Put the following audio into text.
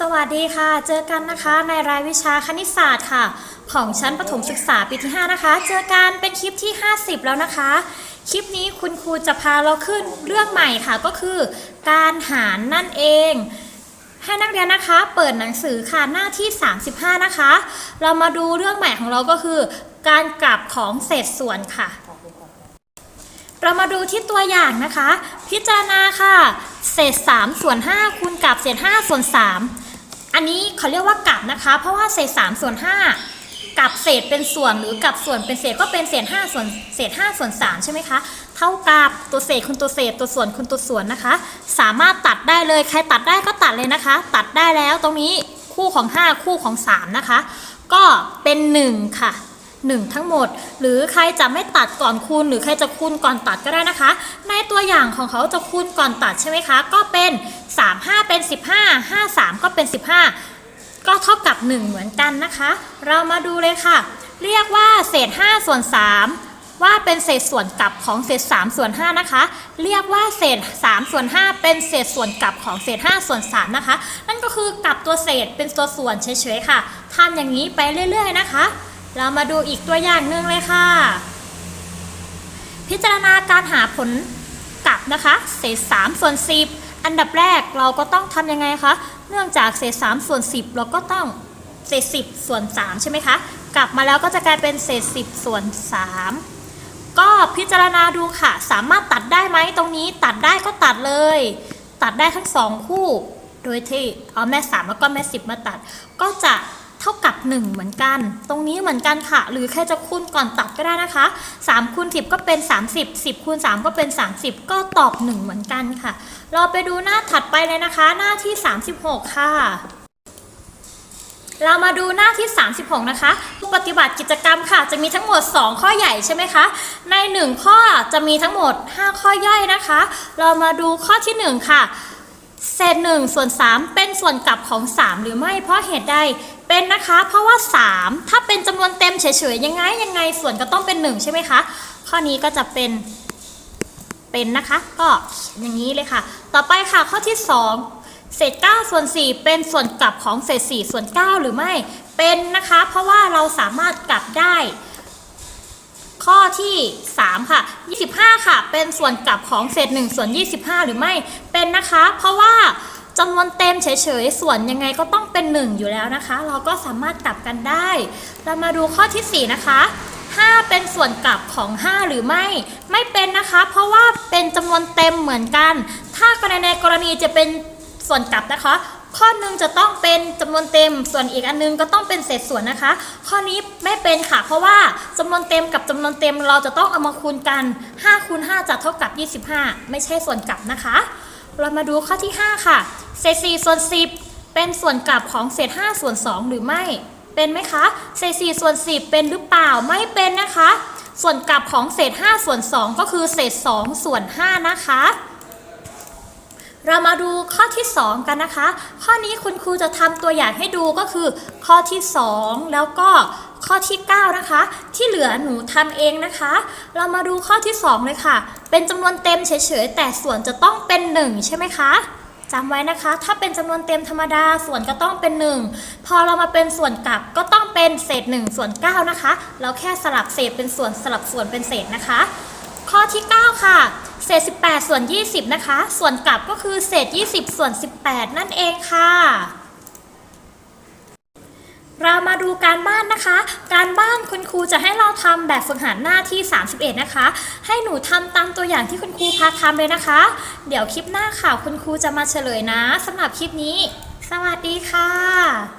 สวัสดีค่ะ เจอกันนะคะในรายวิชาคณิตศาสตร์ค่ะ ของชั้นประถมศึกษาปีที่ 5 นะคะ เจอกันเป็นคลิปที่ 50 แล้วนะคะ คลิปนี้คุณครูจะพาเราขึ้นเรื่องใหม่ค่ะก็คือ การหารนั่นเอง ให้นักเรียนนะคะเปิดหนังสือค่ะหน้าที่ 35 นะคะ เรามาดูเรื่องใหม่ของเราก็คือ การกลับของเศษส่วนค่ะ เรามาดูที่ตัวอย่างนะคะ พิจารณาค่ะ เศษ3ส่วน5คูณกับเศษ5ส่วน3 อันนี้เขาเรียกว่ากลับนะคะ เพราะว่าเศษ3ส่วน5กับเศษเป็นส่วนหรือกับส่วนเป็นเศษก็เป็นเศษ5ส่วนเศษ5ส่วน3ใช่ไหมคะเท่ากับตัวเศษคูณตัวเศษตัวส่วนคูณตัวส่วนนะคะ สามารถตัดได้เลยใครตัดได้ก็ตัดเลยนะคะ ตัดได้แล้วตรงนี้คู่ของ 5 คู่ของ 3 นะคะ ก็เป็น 1 ค่ะ 1 ทั้งหมด หรือใครจะไม่ตัดก่อนคูณ หรือใครจะคูณก่อนตัดก็ได้นะคะ ในตัวอย่างของเขาจะคูณก่อนตัดใช่ไหมคะ ก็เป็น 3 5 เป็น 15 5 3 ก็เป็น 15 ก็เท่ากับ 1 เหมือนกันนะคะ เรามาดูเลยค่ะ เรียกว่าเศษ 5 ส่วน 3ว่าเป็นเศษส่วนกลับของเศษ3ส่วน5นะคะ เรียกว่าเศษ3ส่วน5เป็นเศษส่วนกลับของเศษ5ส่วน3นะคะ นั่นก็คือกลับตัวเศษเป็นตัวส่วนเฉยๆค่ะทำอย่างนี้ไปเรื่อย ๆ นะคะ เรามาดูอีกตัวอย่างหนึ่งเลยค่ะ พิจารณาการหาผลกลับนะคะเศษ3ส่วน10 อันดับแรกเราก็ต้องทำยังไงคะ เนื่องจากเศษ3ส่วน10 เราก็ต้องเศษ10ส่วน3ใช่ไหมคะ กลับมาแล้วก็จะกลายเป็นเศษ10ส่วน3 ก็พิจารณาดูค่ะ สามารถตัดได้ไหมตรงนี้ตัดได้ก็ตัดเลย ตัดได้ทั้งสองคู่ โดยที่เอาแม่ 3 แล้วก็แม่ 10 มาตัด ก็จะ ท่ากับ 1 เหมือนกัน ตรงนี้เหมือนกันค่ะ หรือแค่จะคูณก่อนตัดก็ได้นะคะ3คูณ10 ก็เป็น 30 10คูณ3ก็เป็น 30 ก็ตอบ 1 เหมือนกันค่ะ เราไปดูหน้าถัดไปเลยนะคะ หน้าที่ 36 ค่ะเรามาดูหน้าที่ 36 นะคะผู้ปฏิบัติกิจกรรมค่ะ จะมีทั้งหมด 2 ข้อใหญ่ใช่ไหมคะ ใน 1 ข้อจะมีทั้งหมด 5 ข้อย่อยนะคะ เรามาดูข้อที่ 1 ค่ะ เศษ1ส่วน 3 เป็นส่วนกลับของ 3 หรือไม่เพราะเหตุใด เป็นนะคะ เพราะว่า 3 ถ้าเป็นจำนวนเต็มเฉยๆยังไงยังไงส่วนก็ต้องเป็น 1 ใช่ไหมคะ ข้อนี้ก็จะเป็นเป็นนะคะ ก็อย่างนี้เลยค่ะ ต่อไปค่ะข้อที่ 2 เศษ 9 ส่วน 4 เป็นส่วนกลับของเศษ 4 ส่วน 9 หรือไม่เป็นนะคะ เพราะว่าเราสามารถกลับได้ข้อที่ 3 ค่ะ 25 ค่ะ เป็นส่วนกลับของเศษ 1 ส่วน 25 หรือไม่ เป็นนะคะ เพราะว่า จำนวนเต็มเฉยๆ ส่วนยังไงก็ต้องเป็น 1 อยู่แล้วนะคะ เราก็สามารถกลับกันได้ เรามาดูข้อทีสี่ 4 นะคะ 5 เป็นส่วนกลับของ 5 หรือไม่ ไม่เป็นนะคะ เพราะว่าเป็นจำนวนเต็มเหมือนกัน ถ้ากรณีในกรณีจะเป็นส่วนกลับนะคะ ข้อหนึ่งจะต้องเป็นจำนวนเต็ม ส่วนอีกอันนึงก็ต้องเป็นเศษส่วนนะคะ ข้อนี้ไม่เป็นค่ะ เพราะว่าจำนวนเต็มกับจำนวนเต็มเราจะต้องเอามาคูณกัน5คูณ5จะเท่ากับ 25 ไม่ใช่ส่วนกลับนะคะ เรามาดูข้อที่ 5 ค่ะ เศษ4ส่วน10 เป็นส่วนกลับของเศษ5ส่วน2หรือไม่ เป็นไหมคะ เศษ4ส่วน10 เป็นหรือเปล่า ไม่เป็นนะคะ ส่วนกลับของเศษ5ส่วน2 ก็คือเศษ2ส่วน5นะคะ เรามาดูข้อที่ 2 กันนะคะ ข้อนี้คุณครูจะทำตัวอย่างให้ดูก็คือ ข้อที่ 2 แล้วก็ข้อที่ 9 นะคะ ที่เหลือหนูทำเองนะคะ เรามาดูข้อที่ 2 เลยค่ะ เป็นจำนวนเต็มเฉยๆ แต่ส่วนจะต้องเป็น 1 ใช่ไหมคะ จำไว้นะคะ ถ้าเป็นจำนวนเต็มธรรมดาส่วนก็ต้องเป็น 1 พอเรามาเป็นส่วนกลับก็ต้องเป็นเศษ1ส่วน9นะคะ เราแค่สลับเศษเป็นส่วนสลับส่วนเป็นเศษนะคะ ข้อที่ 9 ค่ะ เศษ 18 ส่วน 20 นะคะ ส่วนกลับก็คือเศษ 20 ส่วน 18 นั่นเองค่ะเรามาดูการบ้านนะคะ บ้านคุณครูจะให้เราทำแบบฝึกหัดหน้าที่ 31 นะคะ ให้หนูทำตามตัวอย่างที่คุณครูพาทำเลยนะคะ เดี๋ยวคลิปหน้าค่ะคุณครูจะมาเฉลยนะสำหรับคลิปนี้ สวัสดีค่ะ